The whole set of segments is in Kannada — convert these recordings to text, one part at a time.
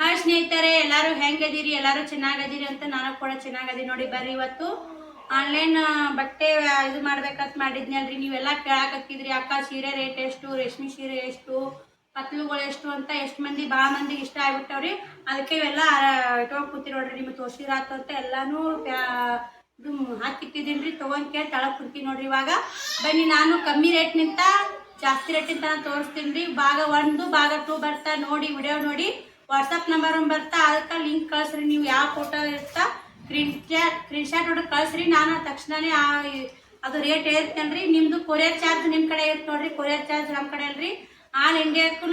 ಹಾಯ್ ಸ್ನೇಹಿತರೆ, ಎಲ್ಲಾರು ಹೆಂಗದಿರಿ? ಎಲ್ಲಾರು ಚೆನ್ನಾಗದಿರಿ ಅಂತ ನಾನು ಕೂಡ ಚೆನ್ನಾಗದೀನಿ ನೋಡಿ, ಬರ್ರಿ ಇವತ್ತು. ಆನ್ಲೈನ್ ಬಟ್ಟೆ ಇದು ಮಾಡ್ಬೇಕಂತ ಮಾಡಿದ್ನಲ್ರಿ. ನೀವೆಲ್ಲ ಕೇಳಾಕತ್ತಿದ್ರಿ, ಅಕ್ಕ ಸೀರೆ ರೇಟ್ ಎಷ್ಟು, ರೇಷ್ಮೆ ಸೀರೆ ಎಷ್ಟು ಪತ್ಲುಗಳು ಎಷ್ಟು ಅಂತ ಎಷ್ಟು ಮಂದಿ ಭಾಳ ಮಂದಿಗೆ ಇಷ್ಟ ಆಗ್ಬಿಟ್ಟವ್ರಿ. ಅದಕ್ಕೆ ಇವೆಲ್ಲ ಇಟ್ಕೊಂಡ್ ಕೂತಿ ನೋಡ್ರಿ, ನಿಮ್ಗೆ ತೋರ್ಸಿರಾತು ಅಂತ ಎಲ್ಲಾನು ಇದು ಹಾಕಿಟ್ಟಿದ್ದೀನಿ ರೀ ತೊಗೊಂಡ್ ಕೇಳಿ ತಳಕ್ ಕುಡ್ತೀನಿ ನೋಡ್ರಿ ಇವಾಗ. ಬನ್ನಿ, ನಾನು ಕಮ್ಮಿ ರೇಟ್ನಿಂತ ಜಾಸ್ತಿ ರೇಟಿಂದ ತೋರಿಸ್ತೀನಿ ರೀ. ಭಾಗ ಒಂದು, ಭಾಗ ಟೂ ಬರ್ತಾ ನೋಡಿ ವಿಡಿಯೋ ನೋಡಿ. ವಾಟ್ಸಪ್ ನಂಬರ್ ಒಂದು ಬರ್ತಾ. ಅದಕ್ಕೆ ಲಿಂಕ್ ಕಳಿಸ್ರಿ. ನೀವು ಯಾವ ಫೋಟೋ ಇರ್ತಾ ಸ್ಕ್ರೀನ್ ಸ್ಕ್ರೀನ್ ಶಾಟ್ ನೋಡಿ ಕಳಿಸ್ರಿ. ನಾನು ತಕ್ಷಣನೇ ಅದು ರೇಟ್ ಹೇಳ್ತೇನೆ ರೀ. ನಿಮ್ಮದು ಕೊರಿಯರ್ ಚಾರ್ಜ್ ನಿಮ್ಮ ಕಡೆ ಇರುತ್ತೆ ನೋಡ್ರಿ. ಕೊರಿಯರ್ ಚಾರ್ಜ್ ನಮ್ಮ ಕಡೆ ಅಲ್ರಿ. ಆಲ್ ಇಂಡಿಯಾಕ್ಕೂ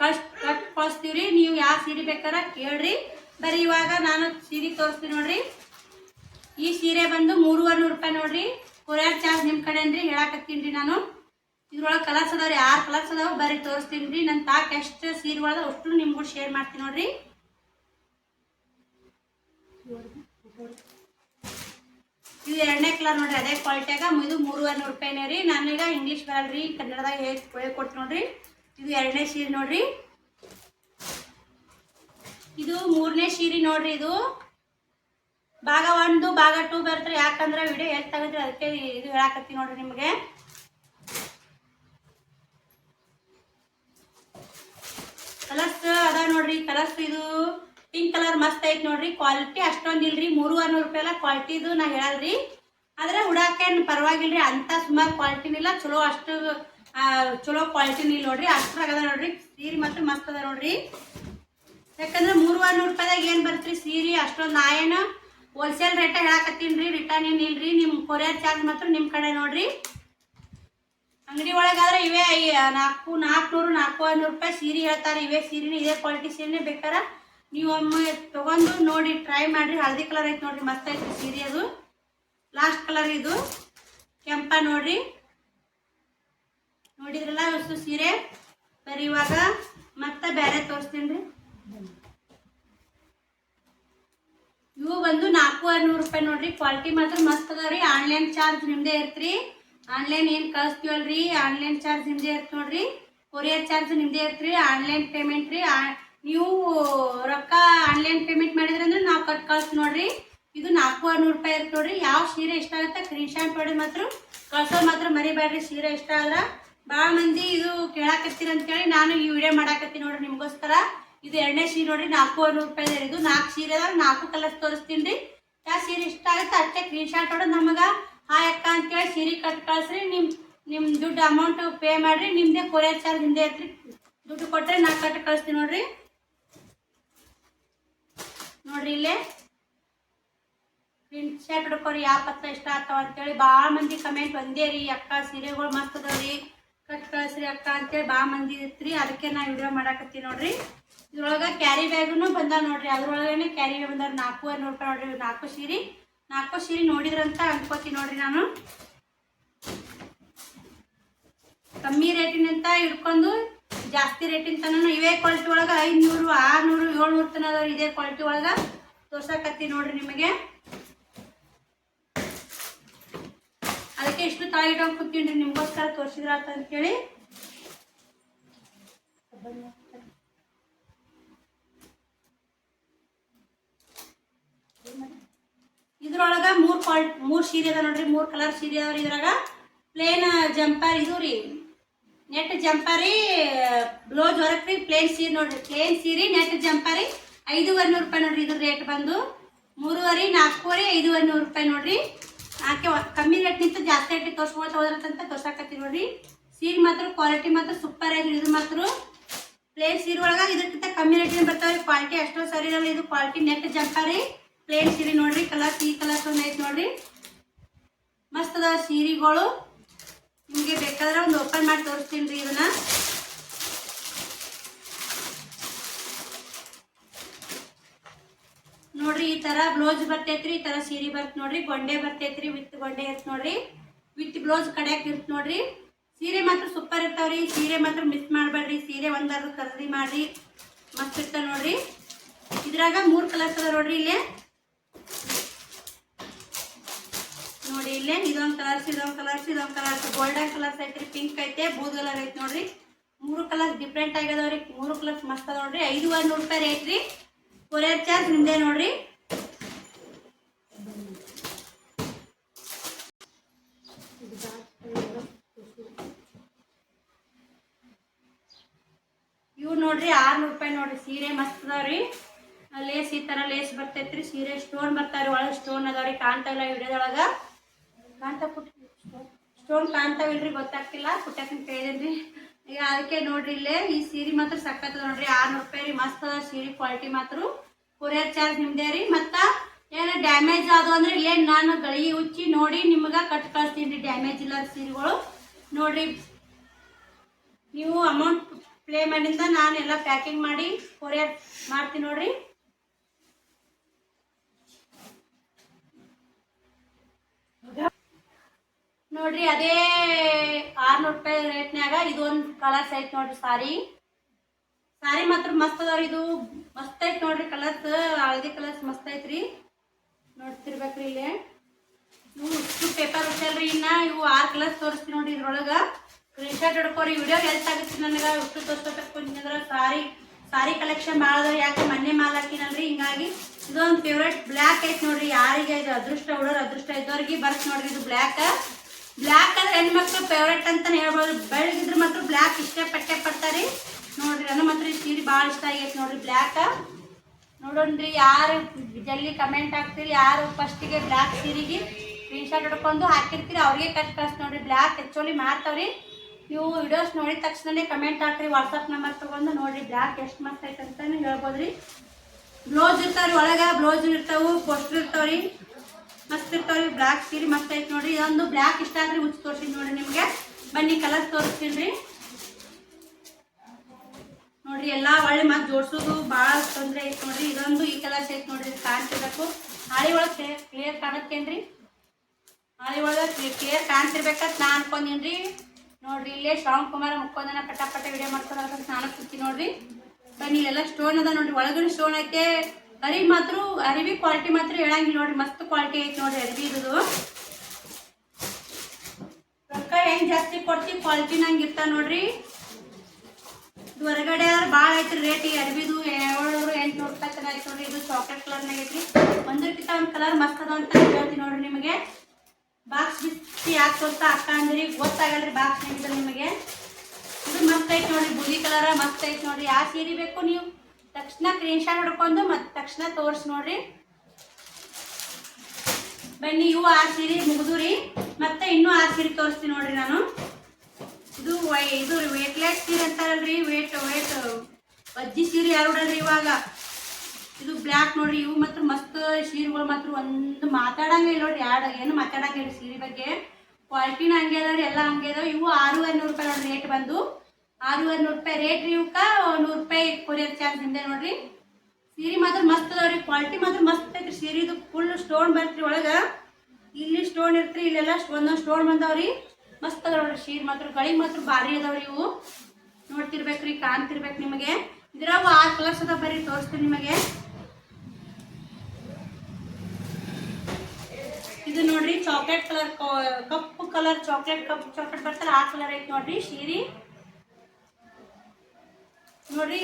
ಕಳ್ಸ್ ಕಟ್ ಕಳಿಸ್ತೀವಿ ರೀ. ನೀವು ಯಾವ ಸೀರೆ ಬೇಕಾರ ಕೇಳ್ರಿ. ಬರೀ ಇವಾಗ ನಾನು ಸೀರೆ ತೋರಿಸ್ತೀನಿ ನೋಡ್ರಿ. ಈ ಸೀರೆ ಬಂದು ಮೂರುವರೆ ನೂರು ರೂಪಾಯಿ ನೋಡ್ರಿ. ಕೊರಿಯರ್ ಚಾರ್ಜ್ ನಿಮ್ಮ ಕಡೆ ಅಂದ್ರಿ ಹೇಳಾಕತ್ತೀನಿ ರೀ ನಾನು. ಇದ್ರೊಳಗೆ ಕಲರ್ಸ್ ಅದಾವ್ರಿ, ಆರು ಕಲರ್ಸ್ ಅದಾವ. ಬರೀ ತೋರಿಸ್ತೀನಿ ರೀ. ನನ್ನ ತಾಕ ಎಷ್ಟು ಸೀರೆ ಒಳಗೆ ಅಷ್ಟು ನಿಮ್ಗೂ ಶೇರ್ ಮಾಡ್ತೀನಿ ನೋಡ್ರಿ. ಇದು ಎರಡನೇ ಕಲರ್ ನೋಡ್ರಿ, ಅದೇ ಕ್ವಾಲಿಟಿಯಾಗ ಇದು ಮೂರುವರೆ ನೂರು ರೂಪಾಯಿನೇ ರೀ. ನಾನೀಗ ಇಂಗ್ಲೀಷ್ ಬರಲ್ರಿ ಕನ್ನಡದಾಗ ಹೇಗೆ ಕೊಟ್ಟು ನೋಡ್ರಿ. ಇದು ಎರಡನೇ ಸೀರೆ ನೋಡ್ರಿ. ಇದು ಮೂರನೇ ಸೀರೆ ನೋಡ್ರಿ ಇದು. ಭಾಗ ಒಂದು, ಭಾಗ ಟೂ ಬರ್ತಾರೆ ಯಾಕಂದ್ರೆ ವಿಡಿಯೋ ತೆಗೆದ್ರಿ ಅದಕ್ಕೆ ಇದು ಹೇಳಾಕತ್ತೀನಿ ನೋಡ್ರಿ ನಿಮಗೆ. ಕಲರ್ಸ್ ಅದ ನೋಡ್ರಿ, ಕಲರ್ಸ್ ಇದು ಪಿಂಕ್ ಕಲರ್ ಮಸ್ತ್ ಐತೆ ನೋಡ್ರಿ. ಕ್ವಾಲಿಟಿ ಅಷ್ಟೊಂದು ಇಲ್ರಿ ಮೂರು ನೂರು ರೂಪಾಯಿ ಎಲ್ಲ ಕ್ವಾಲಿಟಿದು ನಾ ಹೇಳಲ್ರಿ ಆದ್ರೆ ಉಡಾಕೇನು ಪರವಾಗಿಲ್ರಿ, ಅಂತ ಸುಮಾರು ಕ್ವಾಲಿಟಿನಿಲ್ಲ ಚಲೋ ಅಷ್ಟು ಚಲೋ ಕ್ವಾಲಿಟಿನ ಇಲ್ಲ ನೋಡ್ರಿ. ಅಷ್ಟ್ರಾಗ ಅದ ನೋಡ್ರಿ, ಸೀರೆ ಮಾತ್ರ ಮಸ್ತ್ ಅದ ನೋಡ್ರಿ. ಯಾಕಂದ್ರೆ ಮೂರುವರೆ ನೂರು ರೂಪಾಯಿದಾಗ ಏನು ಬರ್ತ್ರಿ ಸೀರೆ, ಅಷ್ಟೊಂದು ನಾ ಏನು ಹೋಲ್ಸೇಲ್ ರೇಟ ಹೇಳಾಕತ್ತೀನಿ ರೀ ರಿಟರ್ನ್ ಏನು ಇಲ್ರಿ. ನಿಮ್ಮ ಕೊರಿಯರ್ ಚಾರ್ಜ್ ಮಾತ್ರ ನಿಮ್ಮ ಕಡೆ ನೋಡ್ರಿ. ಅಂಗಡಿ ಒಳಗಾದ್ರೆ ಇವೇ ನಾಲ್ಕು, ನಾಲ್ಕುನೂರು, ನಾಲ್ಕು ಐನೂರು ರೂಪಾಯಿ ಸೀರೆ ಹೇಳ್ತಾರೆ. ಇವೇ ಸೀರೆನೇ ಇದೇ ಕ್ವಾಲಿಟಿ ಸೀರೆ ಬೇಕಾರೆ? ನೀವು ಒಮ್ಮೆ ತಗೊಂಡು ನೋಡಿ ಟ್ರೈ ಮಾಡಿರಿ. ಹಳದಿ ಕಲರ್ ಐತೆ ನೋಡಿರಿ, ಮಸ್ತ್ ಐತೆ ಸೀರೆ ಅದು. ಲಾಸ್ಟ್ ಕಲರ್ ಇದು. ಕೆಂಪ ನೋಡ್ರಿ. ನೋಡಿದ್ರಲ್ಲ ಇಷ್ಟು ಸೀರೆ? ಬರೀ ಇವಾಗ ಮತ್ತೆ ಬೇರೆ ತೋರಿಸ್ತೀನಿ. ರೀ ಇವು ಬಂದು ನಾಲ್ಕು ಐನೂರು ರೂಪಾಯಿ ನೋಡ್ರಿ. ಕ್ವಾಲಿಟಿ ಮಾತ್ರ ಮಸ್ತ್ ಅದಾವ್ರಿ. ಆನ್ಲೈನ್ ಚಾರ್ಜ್ ನಿಮ್ದೇ ಇರ್ತ್ರಿ ಆನ್ಲೈನ್ ಏನು ಕಳಿಸ್ತೀವಲ್ರಿ? ಆನ್ಲೈನ್ ಚಾರ್ಜ್ ನಿಮ್ಮದೇ ಇರ್ತ ನೋಡ್ರಿ. ಕೊರಿಯರ್ ಚಾರ್ಜ್ ನಿಮ್ಮದೇ ಇರ್ತ್ರಿ ಆನ್ಲೈನ್ ಪೇಮೆಂಟ್ ರೀ. ನೀವು ರೊಕ್ಕ ಆನ್ಲೈನ್ ಪೇಮೆಂಟ್ ಮಾಡಿದ್ರೆ ಅಂದ್ರೆ ನಾವು ಕಟ್ ಕಳ್ಸಿ ನೋಡ್ರಿ. ಇದು ನಾಲ್ಕೂವರೆ ನೂರು ರೂಪಾಯಿ ಇರ್ತ ನೋಡ್ರಿ. ಯಾವ ಸೀರೆ ಇಷ್ಟ ಆಗುತ್ತೆ ಸ್ಕ್ರೀನ್ ಶಾಟ್ ಮಾಡಿ ಮಾತ್ರ. ಕಳ್ಸೋದು ಮಾತ್ರ ಮರಿಬೇಡ್ರಿ ಸೀರೆ ಇಷ್ಟ ಆದ್ರೆ. ಭಾಳ ಮಂದಿ, ಇದು ಕೇಳಾಕತ್ತೀರ ಅಂತೇಳಿ ನಾನು ಈ ವಿಡಿಯೋ ಮಾಡಾಕತ್ತೀನಿ ನೋಡ್ರಿ ನಿಮಗೋಸ್ಕರ. ಇದು ಎರಡನೇ ಸೀರೆ ನೋಡ್ರಿ ನಾಲ್ಕೂವರೆ ನೂರು ರೂಪಾಯಿ ಇದು. ನಾಲ್ಕು ಸೀರೆ ನಾಲ್ಕು ಕಲರ್ಸ್ ತೋರಿಸ್ತೀನಿ ರೀ. ಯಾವ ಸೀರೆ ಇಷ್ಟ ಆಗುತ್ತೆ ಅಷ್ಟೇ ಸ್ಕ್ರೀನ್ ಶಾಟ್ ಹೊಡೆದು ನಮಗೆ. ಹಾಯ್ ಅಕ್ಕ ಅಂತೇಳಿ ಸೀರೆ ಕಟ್ ಕಳಿಸ್ರಿ ನಿಮ್ಮ ನಿಮ್ಮ ದುಡ್ಡು ಅಮೌಂಟ್ ಪೇ ಮಾಡಿರಿ ನಿಮ್ಮದೇ ಕೊರಿಯರ್ ಚಾರ್ಜ್ ಹಿಂದೆ ಐತ್ರಿ ದುಡ್ಡು ಕೊಟ್ಟರೆ ನಾ ಕಟ್ ಕಳಿಸ್ತೀನಿ ನೋಡ್ರಿ. ನೋಡ್ರಿ ಇಲ್ಲೇ. ಪ್ರಿಂಟ್ ಶರ್ಟ್ ಹುಡ್ಕೋರಿ ಯಾವ ಪತ್ರ ಇಷ್ಟ ಆಗ್ತಾವ ಅಂತೇಳಿ ಭಾಳ ಮಂದಿ ಕಮೆಂಟ್ ಒಂದೇ ರೀ, ಅಕ್ಕ ಸೀರೆಗಳು ಮಸ್ತ್ ಅದಾವ್ರಿ ಕಟ್ ಕಳಿಸ್ರಿ ಅಕ್ಕ ಅಂತೇಳಿ ಭಾಳ ಮಂದಿ ಇರ್ತ್ರಿ, ಅದಕ್ಕೆ ನಾ ವಿಡಿಯೋ ಮಾಡಾಕತ್ತೀನಿ ನೋಡ್ರಿ. ಇದ್ರೊಳಗೆ ಕ್ಯಾರಿ ಬ್ಯಾಗುನು ಬಂದ ನೋಡ್ರಿ, ಅದ್ರೊಳಗೇನೆ ಕ್ಯಾರಿ ಬ್ಯಾಗ್ ಬಂದ್ರೆ ನಾಲ್ಕೂವರೆ ನೂರು ರೂಪಾಯಿ ನೋಡ್ರಿ, ನಾಲ್ಕು ಸೀರೆ. ನಾಲ್ಕು ಸೀರೆ ನೋಡಿದ್ರಂತ ಅನ್ಕೋತೀನಿ ನೋಡ್ರಿ ನಾನು. ಕಮ್ಮಿ ರೇಟಿನಂತ ಇಟ್ಕೊಂಡು ಜಾಸ್ತಿ ರೇಟಿನ ಇವೇ ಕ್ವಾಲಿಟಿ ಒಳಗೆ ಐನೂರು ಆರುನೂರು, ಏಳ್ನೂರು ಅದಾವ್ರಿ ಇದೇ ಕ್ವಾಲಿಟಿ ಒಳಗೆ. ತೋರ್ಸಕತ್ತಿ ನೋಡ್ರಿ ನಿಮಗೆ. ಅದಕ್ಕೆ ಇಷ್ಟು ತಾಯಿ ರೀ ಕೂತೀನಿ ನಿಮ್ಗೋಸ್ಕರ ಅಂತ ಅಂತೇಳಿ ಇದ್ರೊಳಗ ಮೂರು ಕ್ವಾಲ್ ಮೂರು ಸೀರೆ ಅದ ನೋಡ್ರಿ, ಮೂರು ಕಲರ್ ಸೀರೆ ಅದಾವ್ರಿ ಇದ್ರಾಗ. ಪ್ಲೇನ್ ಜಂಪರ್, ಇದು ರೀ ನೆಟ್ ಜಂಪರಿ ಬ್ಲೌಸ್ ಹೊರಕ್ ರೀ ಪ್ಲೇನ್ ಸೀರೆ ನೋಡ್ರಿ ಪ್ಲೇನ್ ಸೀರೆ ನೆಟ್ ಜಂಪರಿ, ಐದೂವರೆ ನೂರು ರೂಪಾಯಿ ನೋಡ್ರಿ ಇದ್ರ ರೇಟ್ ಬಂದು. ಮೂರುವರೆ, ನಾಲ್ಕೂವರೆ, ಐದೂವರೆ ನೂರು ರೂಪಾಯಿ ನೋಡ್ರಿ. ಆಕೆ ಕಮ್ಮಿ ರೇಟ್ ನಿಂತ ಜಾಸ್ತಿ ರೇಟ್ ತೋರ್ಸ್ಕೊಳ್ತಾ ಹೋದ್ರಂತ ತೋರ್ಸಾಕತ್ತಿ ನೋಡ್ರಿ. ಸೀರೆ ಮಾತ್ರ ಕ್ವಾಲಿಟಿ ಮಾತ್ರ ಸೂಪರ್ ಆಗಿ ಇದು ಮಾತ್ರ. ಪ್ಲೇನ್ ಸೀರೆ ಒಳಗ ಇದಕ್ಕಿಂತ ಕಮ್ಮಿ ರೇಟಿನ ಬರ್ತಾವ್ರಿ ಕ್ವಾಲಿಟಿ ಅಷ್ಟೋ ಸರಿ ಇದು ಕ್ವಾಲಿಟಿ ನೆಟ್ ಜಂಪರಿ ಪ್ಲೇನ್ ಸೀರೆ ನೋಡ್ರಿ. ಕಲರ್ ಈ ಕಲರ್ ಐತೆ ನೋಡ್ರಿ. ಮಸ್ತ್ ಅದ ಸೀರೆಗಳು. ನಿಮಗೆ ಬೇಕಾದ್ರೆ ಒಂದು ಓಪನ್ ಮಾಡಿ ತೋರಿಸ್ತೀನಿ ರೀ ಇದನ್ನ. ನೋಡ್ರಿ, ಈ ತರ ಬ್ಲೌಸ್ ಬರ್ತೈತ್ರಿ, ಈ ತರ ಸೀರೆ ಬರ್ತ ನೋಡ್ರಿ. ಗೊಂಡೆ ಬರ್ತೈತ್ರಿ, ವಿತ್ ಗೊಂಡೆ ಇರ್ತ ನೋಡ್ರಿ. ವಿತ್ ಬ್ಲೌಸ್ ಕಡ್ಯಾಕ್ ಇರ್ತ ನೋಡ್ರಿ. ಸೀರೆ ಮಾತ್ರ ಸೂಪರ್ ಇರ್ತಾವ್ರಿ ಸೀರೆ ಮಾತ್ರ ಮಿಸ್ ಮಾಡಬೇಡ್ರಿ. ಸೀರೆ ಒಂದಾದ್ರು ಖರೀದಿ ಮಾಡ್ರಿ. ಮಸ್ತ್ ಇರ್ತಾವ ನೋಡ್ರಿ. ಇದ್ರಾಗ ಮೂರ್ ಕಲರ್ಸ್ ಅದ ನೋಡ್ರಿ ಇಲ್ಲೇ. ಇಲ್ಲೇ ಇದೊಂದು ಕಲರ್ಸ್ ಇದೊಂದು ಕಲರ್ಸ್ ಇದೊಂದು ಕಲರ್ಸ್ ಗೋಲ್ಡನ್ ಕಲರ್ಸ್ ಐತ್ರಿ ಪಿಂಕ್ ಐತೆ, ಬೂದ್ ಕಲರ್ ಐತೆ ನೋಡ್ರಿ. ಮೂರು ಕಲರ್ಸ್ ಡಿಫ್ರೆಂಟ್ ಆಗ್ಯದವ್ರಿ. ಮೂರು ಕಲರ್ಸ್ ಮಸ್ತ್ ಅದ ನೋಡ್ರಿ. ಐದುವರೆ ನೂರು ರೂಪಾಯಿ ರೇಟ್ ರೀ. ಕೊರಿಯರ್ ಚಾರ್ಜ್ ನಿಮ್ದೇ ನೋಡ್ರಿ. ಇವು ನೋಡ್ರಿ, ಆರ್ನೂರು ರೂಪಾಯಿ ನೋಡ್ರಿ. ಸೀರೆ ಮಸ್ತ್ ಅದಾವ್ರಿ. ಲೇಸ್ ಈ ತರ ಲೇಸ್ ಬರ್ತೈತ್ರಿ. ಸೀರೆ ಸ್ಟೋನ್ ಬರ್ತಾವ್ರಿ. ಒಳಗೆ ಸ್ಟೋನ್ ಅದಾವ್ರಿ. ಕಾಣ್ತಾವಿಲ್ಲ ವಿಡಿಯೋದೊಳಗ ಕಾಣ್ತಾ ಪುಟ್ಟ ಸ್ಟೋನ್ ಕಾಣ್ತಾವಿಲ್ರಿ ಗೊತ್ತಾಗ್ತಿಲ್ಲ. ಪುಟ್ಟಕ್ಕನ ಕೇಳಿದ್ರಿ. ಈಗ ಅದಕ್ಕೆ ನೋಡ್ರಿ ಇಲ್ಲೇ, ಈ ಸೀರೆ ಮಾತ್ರ ಸಕ್ಕತ್ತ ನೋಡ್ರಿ. ಆರ್ನೂರು ರೂಪಾಯಿ ರೀ, ಮಸ್ತ್ ಅದ ಸೀರೆ ಕ್ವಾಲಿಟಿ ಮಾತ್ರ. ಕೊರಿಯರ್ ಚಾರ್ಜ್ ನಿಮ್ದೇ ರೀ. ಮತ್ತ ಏನ ಡ್ಯಾಮೇಜ್ ಆದವು ಅಂದ್ರೆ ಇಲ್ಲೇ ನಾನು ಗಳಿಗೆ ಉಚ್ಚಿ ನೋಡಿ ನಿಮ್ಗ ಕಟ್ ಕಳಿಸ್ತೀನಿ ರೀ ಡ್ಯಾಮೇಜ್ ಇಲ್ಲ ಸೀರೆಗಳು. ನೋಡ್ರಿ, ನೀವು ಅಮೌಂಟ್ ಪ್ಲೇ ಮಾಡಿಂದ ನಾನು ಎಲ್ಲ ಪ್ಯಾಕಿಂಗ್ ಮಾಡಿ ಕೊರಿಯರ್ ಮಾಡ್ತೀನಿ ನೋಡ್ರಿ. ನೋಡ್ರಿ, ಅದೇ ಆರ್ನೂರು ರೂಪಾಯಿ ರೇಟ್ನ್ಯಾಗ ಇದೊಂದು ಕಲರ್ಸ್ ಸೈಟ್ ನೋಡ್ರಿ ಸಾರಿ. ಸಾರಿ ಮಾತ್ರ ಮಸ್ತ್ ಅದಾವ್ರಿ ಇದು. ಮಸ್ತ್ ಐತೆ ನೋಡ್ರಿ ಕಲರ್ಸ್ ಹಳದಿ ಕಲರ್ಸ್ ಮಸ್ತ್ ಐತ್ರಿ. ನೋಡ್ತಿರ್ಬೇಕ್ರಿ ಇಲ್ಲೇ. ಇವು ಇಷ್ಟು ಪೇಪರ್ ಉಚ್ಚಲ್ರಿ ಇನ್ನ. ಇವು ಆರು ಕಲರ್ಸ್ ತೋರಿಸ್ತೀನಿ ನೋಡ್ರಿ ಇದ್ರೊಳಗೆ. ಸ್ಕ್ರೀನ್ ಶಾಟ್ ಹಿಡ್ಕೊರಿ. ವಿಡಿಯೋ ಹೆಲ್ತ್ ಆಗುತ್ತೆ ನನಗೆ. ಇಷ್ಟು ತೋರಿಸ್ಬೇಕಂದ್ರೆ ಸಾರಿ ಸಾರಿ ಕಲೆಕ್ಷನ್ ಭಾಳ ಯಾಕೆ ಮೊನ್ನೆ ಮಾಲ್ ಹಾಕಿನಲ್ರಿ? ಹಿಂಗಾಗಿ ಇದೊಂದು ಫೇವ್ರೇಟ್ ಬ್ಲ್ಯಾಕ್ ಐತೆ ನೋಡ್ರಿ. ಯಾರಿಗೆ ಇದು ಅದೃಷ್ಟ ಹುಡೋರು ಅದೃಷ್ಟ ಇದ್ದವ್ರಿಗೆ ಬರ್ತ್ ನೋಡ್ರಿ ಇದು ಬ್ಲ್ಯಾಕ್ ಬ್ಲ್ಯಾಕ್ ಅಂದ್ರೆ ಹೆಣ್ಮಕ್ಳು ಫೇವ್ರೇಟ್ ಅಂತ ಹೇಳ್ಬೋದು. ಬೆಳಗಿದ್ರೆ ಮಾತ್ರ ಬ್ಲ್ಯಾಕ್ ಇಷ್ಟಪಟ್ಟೆ ಪಡ್ತಾರೆ. ನೋಡ್ರಿ, ನನ್ನ ಮಾತ್ರ ಈ ಸೀರೆ ಭಾಳ ಇಷ್ಟ ಆಗೈತೆ ನೋಡ್ರಿ ಬ್ಲ್ಯಾಕ್ ನೋಡೋಣ್ರಿ, ಯಾರು ಜಲ್ಲಿ ಕಮೆಂಟ್ ಹಾಕ್ತೀರಿ, ಯಾರು ಫಸ್ಟಿಗೆ ಬ್ಲ್ಯಾಕ್ ಸೀರೆಗೆ ಸ್ಕ್ರೀನ್ ಶಾಟ್ ಹಿಡ್ಕೊಂಡು ಹಾಕಿರ್ತೀರಿ, ಅವ್ರಿಗೆ ಕಟ್ ಕಳ್ಸಿ ನೋಡ್ರಿ. ಬ್ಲ್ಯಾಕ್ ಆ್ಯಕ್ಚುಲಿ ಮಾಡ್ತಾವ್ರಿ ನೀವು ವಿಡಿಯೋಸ್ ನೋಡಿದ ತಕ್ಷಣನೇ ಕಮೆಂಟ್ ಹಾಕ್ರಿ ವಾಟ್ಸಪ್ ನಂಬರ್ ತೊಗೊಂಡು ನೋಡ್ರಿ ಬ್ಲ್ಯಾಕ್ ಎಷ್ಟು ಮಸ್ತ್ ಐತೆ ಅಂತಾನೆ ಹೇಳ್ಬೋದ್ರಿ. ಬ್ಲೌಸ್ ಇರ್ತಾವ್ರಿ, ಒಳಗೆ ಬ್ಲೌಸ್ ಇರ್ತಾವೆ ಪೋಸ್ಟರ್ ಇರ್ತಾವ್ರಿ. ಮಸ್ತ್ ಇರ್ತಾವ್ರಿ ಬ್ಲ್ಯಾಕ್ ಸೀರೆ ಮಸ್ತ್ ಐತೆ ನೋಡ್ರಿ. ಇದೊಂದು ಬ್ಲ್ಯಾಕ್ ಇಷ್ಟ ಆದ್ರಿ ಉಚ್ಚ ತೋರಿಸ್ತೀನಿ ನೋಡ್ರಿ ನಿಮಗೆ. ಬನ್ನಿ ಕಲರ್ ತೋರಿಸ್ತೀನಿ ರೀ ನೋಡ್ರಿ, ಎಲ್ಲಾ ಒಳ್ಳೆ ಮತ್ತೆ ಜೋಡ್ಸೋದು ಭಾಳ ತೊಂದರೆ ಐತೆ ನೋಡ್ರಿ. ಇದೊಂದು ಈ ಕಲರ್ ಐತೆ ನೋಡ್ರಿ ಕಾಣ್ತಿರ್ಬೇಕು. ಹಾಳಿ ಒಳಗೆ ಕ್ಲಿಯರ್ ಕಾಣತ್ತೇನ್ರಿ? ಹಾಳಿ ಒಳಗೆ ಕ್ಲಿಯರ್ ಕಾಣ್ತಿರ್ಬೇಕಂತ ನಾ ಅನ್ಕೊಂಡೀನಿ ನೋಡ್ರಿ, ಇಲ್ಲೇ ಶ್ರಾವಣ್ ಕುಮಾರ್ ಮುಕ್ಕೊಂದನ ಪಟ ಪಟ ವಿಡಿಯೋ ಮಾಡ್ತಾರ ಸ್ನಾನ ಕೂತಿ ನೋಡ್ರಿ. ಬನ್ನಿ, ಇಲ್ಲೆಲ್ಲ ಸ್ಟೋನ್ ಅದ ನೋಡ್ರಿ. ಒಳಗಡೆ ಸ್ಟೋನ್ ಐತೆ. ಅರಿವಿ ಮಾತ್ರ ಅರಿವಿ ಕ್ವಾಲಿಟಿ ಮಾತ್ರ ಹೇಳಂಗಿಲ್ಲ ನೋಡ್ರಿ, ಮಸ್ತ್ ಕ್ವಾಲಿಟಿ ಐತಿ ನೋಡ್ರಿ ಅರಿವಿ ಇದು ರೊಕ್ಕ ಹೆಂಗ್ ಜಾಸ್ತಿ ಕೊಡ್ತಿ ಕ್ವಾಲಿಟಿ ನಂಗೆ ಇರ್ತ ನೋಡ್ರಿ. ಇದು ಹೊರಗಡೆ ಆದ್ರೆ ಭಾಳ ಐತ್ರಿ ರೇಟ್ ಈ ಅರಿವಿದು ಏಳ್ನೂರು ಎಂಟ್ನೂರು ರೂಪಾಯಿ ತನ ಐತೆ ನೋಡ್ರಿ, ಇದು ಚಾಕ್ಲೇಟ್ ಕಲರ್ನಾಗ ಐತ್ರಿ. ಒಂದಕ್ಕಿಂತ ಒಂದು ಕಲರ್ ಮಸ್ತ್ ಅದ ಅಂತ ಹೇಳ್ತೀನಿ ನೋಡ್ರಿ ನಿಮಗೆ. ಬಾಕ್ಸ್ ಬಿಸಿ ಯಾಕೆ ಅಕ್ಕ ಅಂದ್ರಿ, ಗೊತ್ತಾಗಲ್ರಿ ಬಾಕ್ಸ್ ನಿಮ್ದು ನಿಮಗೆ. ಇದು ಮಸ್ತ್ ಐತಿ ನೋಡ್ರಿ, ಬೂದಿ ಕಲರ ಮಸ್ತ್ ಐತಿ ನೋಡ್ರಿ. ಯಾವ ಸೀರೆ ಬೇಕು ನೀವು? ತಕ್ಷಣ ಕ್ರೀನ್ ಶಾಟ್ ಹೊಡ್ಕೊಂಡು ಮತ್ತೆ ತಕ್ಷಣ ತೋರಿಸಿ ನೋಡ್ರಿ. ಬನ್ನಿ, ಇವು ಆರು ಸೀರೆ ಮುಗಿದು ರೀ. ಮತ್ತೆ ಇನ್ನೂ ಆರು ಸೀರೆ ತೋರಿಸ್ತೀನಿ ನೋಡ್ರಿ ನಾನು. ಇದು ವೈ- ಇದು ವೇಟ್ಲೆಸ್ ಸೀರೆ ಅಂತಾರಲ್ರಿ. ವೇಟ್ ವೇಟ್ ಅಜ್ಜಿ ಸೀರೆ ಯಾರು ಉಡಲ್ರಿ ಇವಾಗ? ಇದು ಬ್ಲ್ಯಾಕ್ ನೋಡ್ರಿ. ಇವು ಮಾತ್ರ ಮಸ್ತ್ ಸೀರೆಗಳು ಮಾತ್ರ ಒಂದು ಮಾತಾಡಂಗಿಲ್ಲ ನೋಡ್ರಿ. ಯಾರು ಏನು ಮಾತಾಡಂಗಿಲ್ಲ ಸೀರೆ ಬಗ್ಗೆ. ಕ್ವಾಲಿಟಿನ ಹಂಗೆ ಅದಾವ್ರಿ ಎಲ್ಲ ಹಂಗೆ ಅದಾವ ಇವು ಆರು ಐನೂರು ರೂಪಾಯಿ ರೇಟ್ ಬಂದು. ಆರೂವರೆ ನೂರು ರೂಪಾಯಿ ರೇಟ್ ರೀ ಇವಕ್ಕ, ನೂರು ರೂಪಾಯಿ ಕೊರಿಯರ್ ಚಾರ್ಜ್ ಹಿಂದೆ ನೋಡ್ರಿ. ಸೀರೆ ಮಾತ್ರ ಮಸ್ತ್ ಅದಾವ್ರಿ ಕ್ವಾಲಿಟಿ ಮಾತ್ರ ಮಸ್ತ್ ಐತ್ರಿ, ಸೀರೆದು ಫುಲ್ ಸ್ಟೋನ್ ಬರ್ತ್ರಿ ಒಳಗೆ. ಇಲ್ಲಿ ಸ್ಟೋನ್ ಇರ್ತ್ರಿ ಇಲ್ಲೆಲ್ಲ ಒಂದೊಂದು ಸ್ಟೋನ್ ಬಂದಾವ್ರಿ ಮಸ್ತ್ ಅದಾವ ನೋಡ್ರಿ, ಸೀರೆ ಮಾತ್ರ ಗಳಿ ಮಾತ್ರ ಭಾರಿ ಅದಾವ್ರಿ ಇವು. ನೋಡ್ತಿರ್ಬೇಕ್ರಿ ಕಾಣ್ತಿರ್ಬೇಕು ನಿಮಗೆ. ಇದ್ರಾಗ ಆರು ಕಲರ್ಸ್ ಅದ ಬರ್ರಿ, ತೋರಿಸ್ತೀನಿ ನಿಮಗೆ. ಇದು ನೋಡ್ರಿ ಚಾಕ್ಲೇಟ್ ಕಲರ್ ಕಪ್ಪು ಕಲರ್ ಚಾಕ್ಲೇಟ್ ಕಪ್ ಚಾಕ್ಲೇಟ್ ಬರ್ತಾರೆ ಆ ಕಲರ್ ಐತಿ ನೋಡ್ರಿ, ಸೀರೆ. ನೋಡ್ರಿ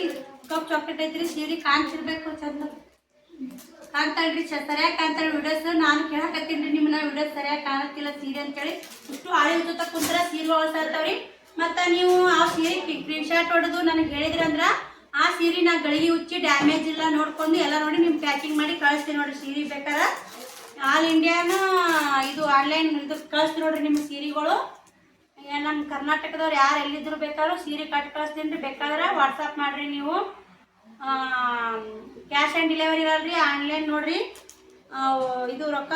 ಕಪ್ ಚಾಕ್ಲೇಟ್ ಐತ್ರಿ ಸೀರೆ ಕಾಣ್ತಿರ್ಬೇಕು ಚಂದ. ಕಾಣ್ತಾಳ್ರಿ ಸರಿಯಾಗಿ ಕಾಣ್ತಾಳೆ ವಿಡಿಯೋಸ್ ನಾನು ಕೇಳಕತ್ತೀನಿ ನಿಮ್ಮನ್ನ ವಿಡಿಯೋಸ್ ಸರಿಯಾಗಿ ಕಾಣತ್ತಿಲ್ಲ, ಸೀರೆ ಅಂತೇಳಿ. ಇಷ್ಟು ಆಳಿ ಜೊತೆ ಕುಂತ್ರ ಸೀರೆ ಇರ್ತಾವ್ರಿ ಮತ್ತು ನೀವು ಆ ಸೀರೆ ಸ್ಕ್ರೀನ್ ಶಾಟ್ ಹೊಡೆದು ನನಗೆ ಹೇಳಿದ್ರಿ ಅಂದ್ರೆ, ಆ ಸೀರೆ ನಾ ಗಳಿಗೆ ಉಚ್ಚಿ ಡ್ಯಾಮೇಜ್ ಇಲ್ಲ ನೋಡ್ಕೊಂಡು ಎಲ್ಲ ನೋಡಿ ನಿಮ್ಮ ಪ್ಯಾಕಿಂಗ್ ಮಾಡಿ ಕಳಿಸ್ತೀನಿ ನೋಡ್ರಿ, ಸೀರೆ ಬೇಕಾರ. ಆಲ್ ಇಂಡಿಯಾನ ಇದು ಆನ್ಲೈನ್ ಇದು ಕಳಿಸ್ತೀನಿ ನೋಡ್ರಿ ನಿಮ್ಮ ಸೀರೆಗಳು. ನಮ್ಮ ಕರ್ನಾಟಕದವ್ರು ಯಾರು ಎಲ್ಲಿದ್ರು ಬೇಕಾದ್ರೂ ಸೀರೆ ಕಟ್ ಕಳಿಸ್ತೀನಿ ರೀ. ಬೇಕಾದ್ರೆ ವಾಟ್ಸಪ್ ಮಾಡಿರಿ ನೀವು. ಕ್ಯಾಶ್ ಆನ್ ಡೆಲಿವರಿ ಇರಲ್ರಿ ಆನ್ಲೈನ್ ನೋಡ್ರಿ. ಇದು ರೊಕ್ಕ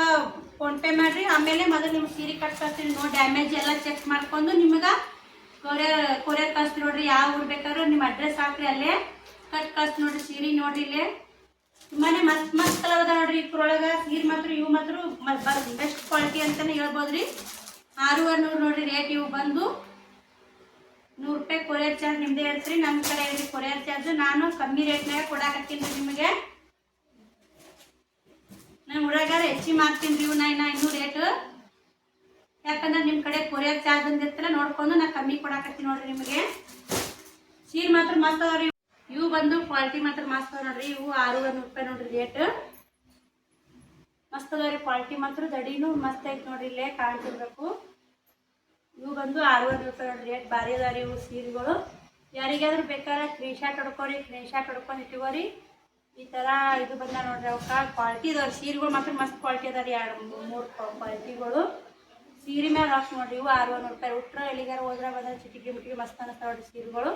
ಫೋನ್ಪೇ ಮಾಡಿರಿ. ಆಮೇಲೆ ಮೊದಲು ನಿಮ್ಗೆ ಸೀರೆ ಕಟ್ ಕಳಿಸ್ತೀನಿ ನೋ ಡ್ಯಾಮೇಜ್ ಎಲ್ಲ ಚೆಕ್ ಮಾಡ್ಕೊಂಡು ನಿಮಗೆ ಕೊರಿಯರ್ ಕೊರಿಯರ್ ಕಳಿಸ್ತೀನಿ ನೋಡ್ರಿ. ಯಾವ ಊರು ಬೇಕಾದ್ರೂ ನಿಮ್ಮ ಅಡ್ರೆಸ್ ಹಾಕ್ರಿ ಅಲ್ಲೇ. ಕಟ್ ಕಳಿಸ್ತೀನಿ ನೋಡ್ರಿ, ಸೀರೆ ನೋಡ್ರಿ ಇಲ್ಲೇ. ತುಂಬಾ ಮಸ್ತ್ ಮಸ್ತ್ ಕಲರ್ ಅದ ನೋಡ್ರಿ ಇದ್ರೊಳಗ ಸೀರೆ ಮಾತ್ರ ಇವು ಮಾತ್ರ ಬೆಸ್ಟ್ ಕ್ವಾಲಿಟಿ ಅಂತಾನೆ ಹೇಳ್ಬೋದ್ರಿ. ಆರೂವರೆ ನೂರು ನೋಡ್ರಿ ರೇಟ್ ಇವು ಬಂದು ನೂರು ರೂಪಾಯಿ ಕೊರಿಯರ್ ಚಾರ್ಜ್ ನಿಮ್ದೇ ಇರ್ತೀರಿ ನಮ್ಮ ಕಡೆ ಇರ್ರಿ ಕೊರಿಯರ್ ಚಾರ್ಜ್. ನಾನು ಕಮ್ಮಿ ರೇಟ್ನಾಗ ಕೊಡಾಕತ್ತೀನಿ ನಿಮಗೆ. ನಾನು ಊರಾಗಾರ ಹೆಚ್ಚಿ ಮಾಡ್ತೀನಿ ರೀ ನಾ ಇನ್ನ ಇನ್ನೂ ರೇಟ್ ಯಾಕಂದ್ರೆ ನಿಮ್ಮ ಕಡೆ ಕೊರಿಯರ್ ಚಾರ್ಜ್ ಅಂದಿರ್ತಲ್ಲ ನೋಡ್ಕೊಂಡು ನಾ ಕಮ್ಮಿ ಕೊಡಾಕತ್ತೀನಿ ನೋಡ್ರಿ ನಿಮಗೆ. ಸೀರೆ ಮಾತ್ರ ಮಸ್ತ್ ಅವ್ರಿ ಇವು ಬಂದು ಕ್ವಾಲಿಟಿ ಮಾತ್ರ ಮಸ್ತ್ ನೋಡ್ರಿ, ಇವು ಆರೂವರೆ ನೂರು ರೂಪಾಯಿ ನೋಡ್ರಿ ರೇಟ್ ಮಸ್ತ್ ರೀ ಕ್ವಾಲಿಟಿ ಮಾತ್ರ ದಡಿನೂ ಮಸ್ತ್ ಐತೆ ನೋಡ್ರಿ, ಇಲ್ಲೇ ಕಾಣ್ತಿರ್ಬೇಕು. ಇವು ಬಂದು ಆರೂವರೆ ರೂಪಾಯಿ ನೋಡ್ರಿ ರೇಟ್ ಭಾರಿ ಅದಾವ್ರಿ ಇವು ಸೀರೆಗಳು. ಯಾರಿಗಾದ್ರೂ ಬೇಕಾದ್ರೆ ಕ್ರೀನ್ ಶಾಟ್ ಹೊಡ್ಕೊರಿ ಕ್ರೀನ್ ಶಾಟ್ ಹೊಡ್ಕೊಂಡು ಇಟ್ಕೋರಿ. ಈ ಥರ ಇದು ಬಂದ ನೋಡ್ರಿ ಅವಕ್ಕ ಕ್ವಾಲಿಟಿ ಇದಾವ್ರಿ ಸೀರೆಗಳು ಮಾತ್ರ ಮಸ್ತ್ ಕ್ವಾಲಿಟಿ ರೀ, ಎರಡು ಮೂರು ಕ್ವಾಲಿಟಿಗಳು ಸೀರೆ ಮ್ಯಾಲ ರೊಕ್ಕ ನೋಡ್ರಿ, ಇವು ಆರೂವರೆ ರೂಪಾಯಿ. ಉತ್ತರ ಎಲ್ಲಿಗಾರ ಹೋದ್ರೆ ಬಂದ್ರೆ ಚಿಟಿಕಿ ಮುಟ್ಟಿಗೆ ಮಸ್ತ್ ಅನಿಸ್ತಾವ ನೋಡ್ರಿ ಸೀರೆಗಳು.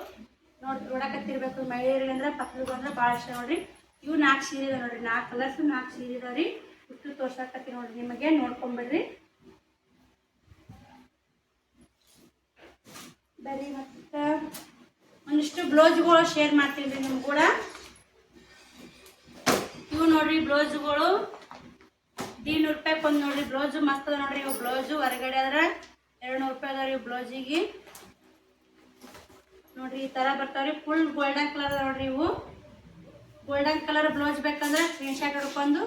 ನೋಡಿ ನೋಡಕತ್ತಿರ್ಬೇಕು ಮಹಿಳೆಯರಿಗೆ ಅಂದ್ರೆ ಪಕ್ಕದ ಬಂದ್ರೆ ಭಾಳ ಇಷ್ಟ ನೋಡ್ರಿ. ಇವು ನಾಲ್ಕು ಸೀರೆ ಇದಾವೆ ನೋಡ್ರಿ, ನಾಲ್ಕು ಕಲರ್ಸ್ ನಾಲ್ಕು ಸೀರೆ ಇದಾವ್ರಿ ಇಷ್ಟು ತೋರ್ಸಕತ್ತಿ ನೋಡ್ರಿ, ನಿಮಗೆ ನೋಡ್ಕೊಂಬಿಡ್ರಿ. ಬರೀ ಮತ್ತೆ. ಒಂದಿಷ್ಟು ಬ್ಲೌಸ್ಗಳು ಶೇರ್ ಮಾಡ್ತೀನಿ ರೀ ನಿಮ್ಗೆ ಕೂಡ. ಇವು ನೋಡ್ರಿ ಬ್ಲೌಸ್ಗಳು. ನೂರು ರೂಪಾಯಿ ಒಂದು ನೋಡ್ರಿ, ಬ್ಲೌಸು ಮಸ್ತ್ ಅದ ನೋಡ್ರಿ ಇವು ಬ್ಲೌಸು. ಹೊರಗಡೆ ಆದ್ರೆ ಎರಡು ನೂರು ರೂಪಾಯಿ ಅದಾವ ಇವು ಬ್ಲೌಸಿಗೆ. ನೋಡ್ರಿ ಈ ಥರ ಬರ್ತಾವ್ರಿ ಫುಲ್ ಗೋಲ್ಡನ್ ಕಲರ್ ನೋಡ್ರಿ ಇವು. ಗೋಲ್ಡನ್ ಕಲರ್ ಬ್ಲೌಸ್ ಬೇಕಂದ್ರೆ ಸ್ಕ್ರೀನ್ ಶಾಟ್ ಹೊಡ್ಕೊಂಡು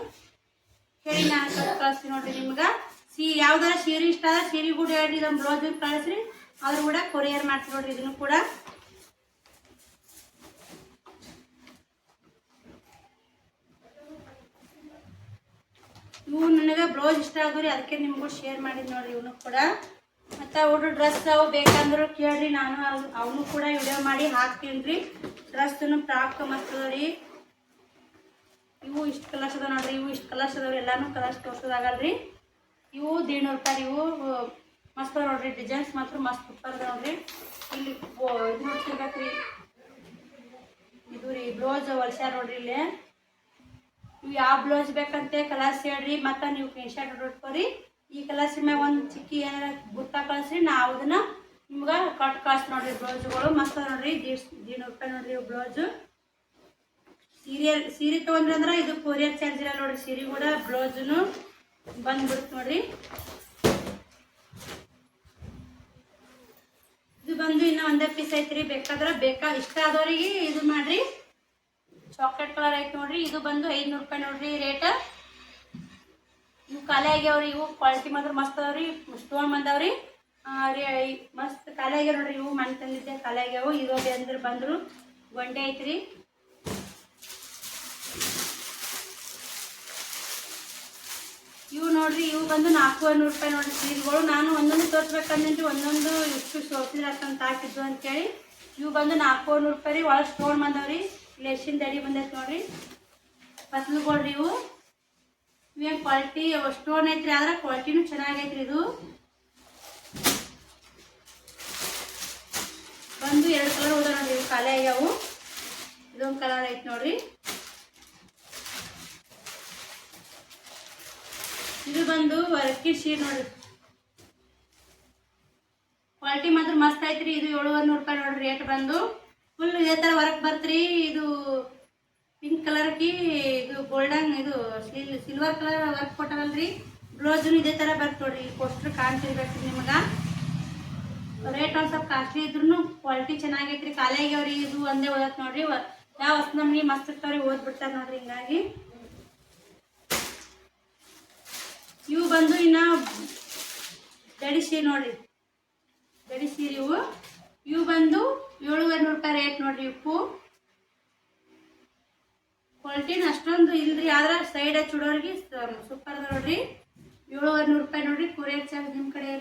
ಹೇಳಿ ನಾನು ಕಳ್ಸಿ ಕಳಿಸ್ತೀನಿ ನೋಡ್ರಿ ನಿಮ್ಗೆ. ಸೀ, ಯಾವ್ದಾರ ಸೀರೆ ಇಷ್ಟ ಅದ ಸೀರೆ ಕೂಡ ಹೇಳ್ರಿ ನಮ್ಮ ಬ್ಲೌಸ್ ಕಳಿಸ್ರಿ. ಅದ್ರ ಕೂಡ ಕೊರಿಯರ್ ಮಾಡ್ತೀನಿ ನೋಡ್ರಿ ಇದನ್ನು ಕೂಡ. ಇವು ನನಗೆ ಬ್ಲೌಸ್ ಇಷ್ಟ ಆದ್ರಿ ಅದಕ್ಕೆ ನಿಮಗೂ ಶೇರ್ ಮಾಡಿದ್ ನೋಡ್ರಿ ಇವನು ಕೂಡ. ಮತ್ತು ಅವ್ರು ಡ್ರೆಸ್ ಅವು ಬೇಕಂದ್ರು ಕೇಳ್ರಿ, ನಾನು ಅವನು ಕೂಡ ವಿಡಿಯೋ ಮಾಡಿ ಹಾಕ್ತೀನಿ ರೀ. ಡ್ರೆಸ್ನು ಫ್ರಾಕ್ ಮತ್ತು ರೀ ಇವು ಇಷ್ಟು ಕಲರ್ಸ್ ಅದಾವ ನೋಡ್ರಿ, ಇವು ಇಷ್ಟು ಕಲರ್ಸ್ ಅದಾವ್ರಿ ಎಲ್ಲಾನು ಕಲರ್ಸ್ ತೋರ್ಸೋದಾಗಲ್ರಿ. ಇವು ದೇಡ್ನೂರು ರೂಪಾಯಿ ಇವು ಮಸ್ತ್ ಅದಾವ ನೋಡ್ರಿ, ಡಿಸೈನ್ಸ್ ಮಾತ್ರ ಮಸ್ತ್ ಸೂಪರ್ ಅದ ನೋಡ್ರಿ. ಇಲ್ಲಿ ಇದು ನೋಡ್ತಿರ್ಬೇಕ್ರಿ ಇದು ರೀ, ಬ್ಲೌಸ್ ಹೊಲ್ಸ್ಯಾರ ನೋಡ್ರಿ ಇಲ್ಲಿ. ಇವು ಯಾವ ಬ್ಲೌಸ್ ಬೇಕಂತೆ ಕಲರ್ಸ್ ಹೇಳ್ರಿ, ಮತ್ತು ನೀವು ಶಾಟ್ ಹೊಡ್ಕೊರಿ ಈ ಕಲರ್ಸ್ ಮ್ಯಾಗ ಒಂದು ಚಿಕ್ಕಿ ಏನಾರ ಗುರ್ತ ಕಳಿಸ್ರಿ, ನಾವು ಅದನ್ನ ನಿಮ್ಗೆ ಕಟ್ ಕಳ್ಸಿ ನೋಡ್ರಿ, ಬ್ಲೌಸ್ಗಳು ಮಸ್ತ್ ನೋಡ್ರಿ ದೀಡ್ ನೂರು ರೂಪಾಯಿ ನೋಡ್ರಿ ಬ್ಲೌಸು. ಸೀರೆ ಸೀರೆ ತೊಗೊಂಡ್ರಿ ಅಂದ್ರೆ ಇದು ಕೊರಿಯರ್ ಚಾರ್ಜ್ ಇರಲ್ಲ ನೋಡ್ರಿ, ಸೀರೆ ಕೂಡ ಬ್ಲೌಸ್ನು ಬಂದ್ಬಿಡ್ತು ನೋಡ್ರಿ. ಇದು ಬಂದು ಇನ್ನ ಒಂದೇ ಪೀಸ್ ಐತ್ರಿ, ಬೇಕಾದ್ರೆ ಬೇಕಾ, ಇಷ್ಟ ಆದವ್ರಿಗೆ ಇದು ಮಾಡ್ರಿ. ಚಾಕ್ಲೇಟ್ ಕಲರ್ ಐತೆ ನೋಡ್ರಿ, ಇದು ಬಂದು ಐದ್ನೂರು ರೂಪಾಯಿ ನೋಡ್ರಿ ರೇಟ್. ಇವು ಖಾಲಿ ಆಗ್ಯಾವ್ರಿ, ಇವು ಕ್ವಾಲಿಟಿ ಮಾತ್ರ ಮಸ್ತ್ ಅದಾವ್ರಿ ಸ್ಟೋನ್ ಬಂದಾವ್ರಿ. ಮಸ್ತ್ ಖಾಲಿ ಆಗ್ಯಾವ ನೋಡ್ರಿ, ಇವು ಮನೆ ತಂದಿದ್ದೆ ಖಾಲಿ ಆಗ್ಯಾವು ಇವಾಗ ಅಂದ್ರೆ ಬಂದ್ರು, ಗೊಂಡೆ ಐತ್ರಿ ಇವು ನೋಡ್ರಿ, ಇವು ಬಂದು ನಾಲ್ಕೂವರೆ ನೂರು ರೂಪಾಯಿ ನೋಡ್ರಿ, ಸೀರೆಗಳು. ನಾನು ಒಂದೊಂದು ತೋರಿಸ್ಬೇಕಂದ್ರೆ ಒಂದೊಂದು ಇಷ್ಟು ಸೋಸಿದ್ರೆ ಅಂತ ಹಾಕಿದ್ದು ಅಂತೇಳಿ. ಇವು ಬಂದು ನಾಲ್ಕೂವರೆ ನೂರು ರೂಪಾಯಿ ರೀ, ಒಳಗೆ ಸ್ಟೋನ್ ಬಂದವ್ರಿ. ಲೇಸಿನ ದಡಿ ಬಂದೈತೆ ನೋಡ್ರಿ. ರೀ ಇವು. ಇವೇನು ಕ್ವಾಲಿಟಿ ಸ್ಟೋನ್ ಐತ್ರಿ, ಆದ್ರೆ ಕ್ವಾಲಿಟಿನೂ ಚೆನ್ನಾಗೈತ್ರಿ ಇದು. ಬಂದು ಎರಡು ಕಲರ್ ಹೋದ ನೋಡ್ರಿ, ಇವು ಖಾಲಿ ಆಗ್ಯಾವು. ಇದೊಂದು ಕಲರ್ ಐತೆ ನೋಡ್ರಿ. ಇದು ಬಂದು ವರ್ಕಿ ಶೀರ್ ನೋಡ್ರಿ. ಕ್ವಾಲಿಟಿ ಮಾತ್ರ ಮಸ್ತ್ ಐತ್ರಿ. ಇದು ಏಳುವರೆ ನೂರು ರೂಪಾಯಿ ನೋಡ್ರಿ ರೇಟ್ ಬಂದು. ಫುಲ್ ಇದೇ ತರ ವರ್ಕ್ ಬರ್ತ್ರಿ. ಇದು ಪಿಂಕ್ ಕಲರ್ಕಿ ಇದು ಗೋಲ್ಡನ್ ಇದು ಸಿಲ್ ಸಿಲ್ವರ್ ಕಲರ್ ವರ್ಕ್ ಕೊಟ್ಟಾರಲ್ರಿ ಬ್ಲೌಸ್ ಇದೇ ತರ ಬರ್ತ ನೋಡ್ರಿ. ಪೋಸ್ಟರ್ ಕಾಣ್ತಿರ್ಬೇಕು ನಿಮಗೆ. ರೇಟ್ ಒಂದು ಸ್ವಲ್ಪ ಕಾಸ್ಟ್ಲಿ ಇದ್ರು ಕ್ವಾಲಿಟಿ ಚೆನ್ನಾಗೈತ್ರಿ. ಖಾಲಿ ಆಗ್ಯಾವ್ರಿ. ಇದು ಒಂದೇ ಓದತ್ ನೋಡ್ರಿ. ಯಾವ ಹೊಸ ನಮ್ಗೆ ಮಸ್ತ್ ಇರ್ತಾವ್ರಿ ಓದ್ಬಿಡ್ತಾರೆ ನೋಡ್ರಿ ಹಿಂಗಾಗಿ. ಇವು ಬಂದು ಇನ್ನ ದಡಿ ಸೀರೆ ನೋಡ್ರಿ ಸೀರೆ ಇವು. ಇವು ಬಂದು ಏಳುವರೆ ನೂರು ರೂಪಾಯಿ ರೇಟ್ ನೋಡ್ರಿ ಉಪ್ಪು. ಕ್ವಾಲಿಟಿನ ಅಷ್ಟೊಂದು ಇಲ್ರಿ, ಆದ್ರೆ ಸೈಡ್ ಚುಡೋರ್ಗೆ ಸೂಪರ್ ನೋಡ್ರಿ. ಏಳುವರೆ ನೂರು ರೂಪಾಯಿ ನೋಡ್ರಿ, ಕೊರಿಯರ್ ಚಾರ್ಜ್ ನಿಮ್ಮ ಕಡೆ